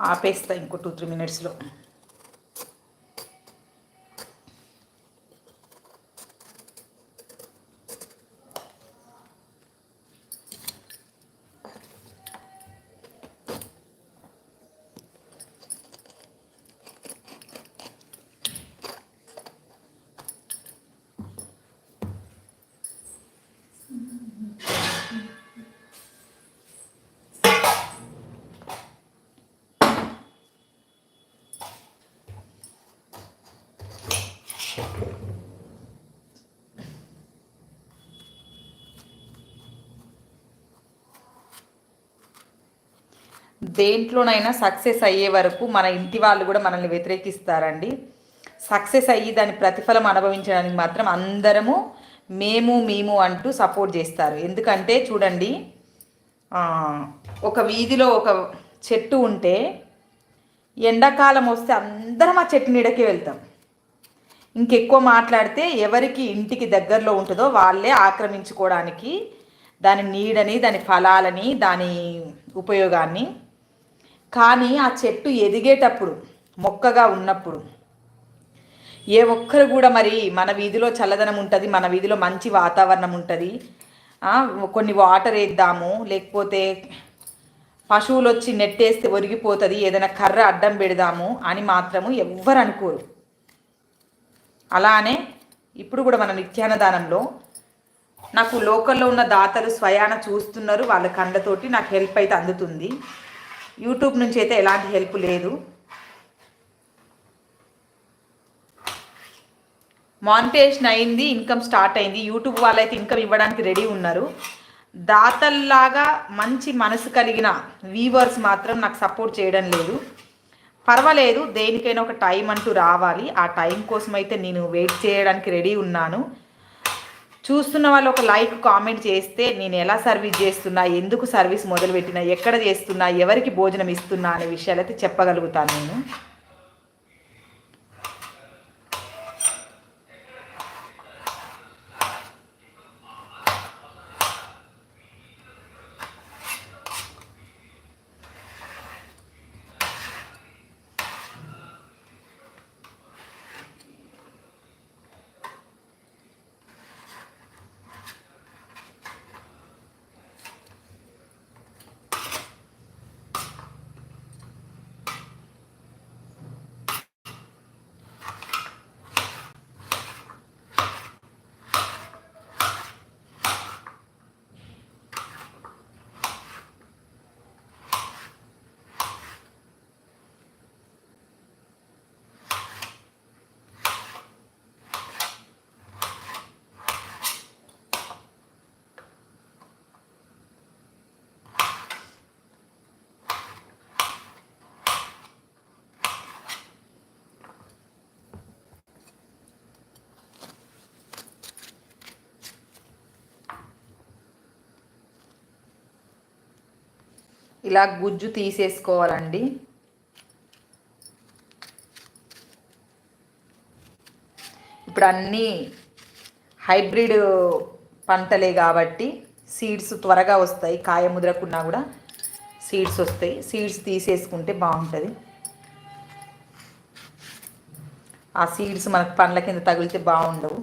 ఆపేస్తా ఇంకో two three మినిట్స్లో. దేంట్లోనైనా success అయ్యే వరకు మన ఇంటి వాళ్ళు కూడా మనల్ని వ్యతిరేకిస్తారండి. సక్సెస్ అయ్యి దాని ప్రతిఫలం అనుభవించడానికి మాత్రం అందరము మేము మేము అంటూ సపోర్ట్ చేస్తారు. ఎందుకంటే చూడండి ఒక వీధిలో ఒక చెట్టు ఉంటే ఎండాకాలం వస్తే అందరం ఆ చెట్టు నీడకే వెళ్తాం. ఇంకెక్కువ మాట్లాడితే ఎవరికి ఇంటికి దగ్గరలో ఉంటుందో వాళ్ళే ఆక్రమించుకోవడానికి దాని నీడని దాని ఫలాలని దాని ఉపయోగాన్ని కానీ ఆ చెట్టు ఎదిగేటప్పుడు మొక్కగా ఉన్నప్పుడు ఏ ఒక్కరు కూడా మరి మన వీధిలో చల్లదనం ఉంటుంది మన వీధిలో మంచి వాతావరణం ఉంటుంది కొన్ని వాటర్ వేద్దాము లేకపోతే పశువులు వచ్చి నెట్టేస్తే ఒరిగిపోతుంది ఏదైనా కర్ర అడ్డం పెడదాము అని మాత్రము ఎవ్వరు అనుకోరు. అలానే ఇప్పుడు కూడా మన నిత్యాన్నదానంలో నాకు లోకల్లో ఉన్న దాతలు స్వయాన చూస్తున్నారు వాళ్ళ కండతోటి నాకు హెల్ప్ అయితే అందుతుంది. యూట్యూబ్ నుంచి అయితే ఎలాంటి హెల్ప్ లేదు. మానిటేషన్ అయింది ఇన్కమ్ స్టార్ట్ అయింది. యూట్యూబ్ వాళ్ళైతే ఇన్కమ్ ఇవ్వడానికి రెడీ ఉన్నారు. దాతల్లాగా మంచి మనసు కలిగిన వీవర్స్ మాత్రం నాకు సపోర్ట్ చేయడం లేదు. పర్వాలేదు దేనికైనా ఒక టైం అంటూ రావాలి. ఆ టైం కోసం అయితే నేను వెయిట్ చేయడానికి రెడీ ఉన్నాను. చూస్తున్న వాళ్ళు ఒక లైక్ కామెంట్ చేస్తే నేను ఎలా సర్వీస్ చేస్తున్నా ఎందుకు సర్వీస్ మొదలుపెట్టినా ఎక్కడ చేస్తున్నా ఎవరికి భోజనం ఇస్తున్నా అనే విషయాలు అయితే చెప్పగలుగుతాను నేను. ఇలా గుజ్జు తీసేసుకోవాలండి. ఇప్పుడు అన్నీ హైబ్రిడ్ పంటలే కాబట్టి సీడ్స్ త్వరగా వస్తాయి. కాయ ముద్రకున్నా కూడా సీడ్స్ వస్తాయి. సీడ్స్ తీసేసుకుంటే బాగుంటుంది. ఆ సీడ్స్ మనకు పండ్ల కింద తగిలితే బాగుండవు.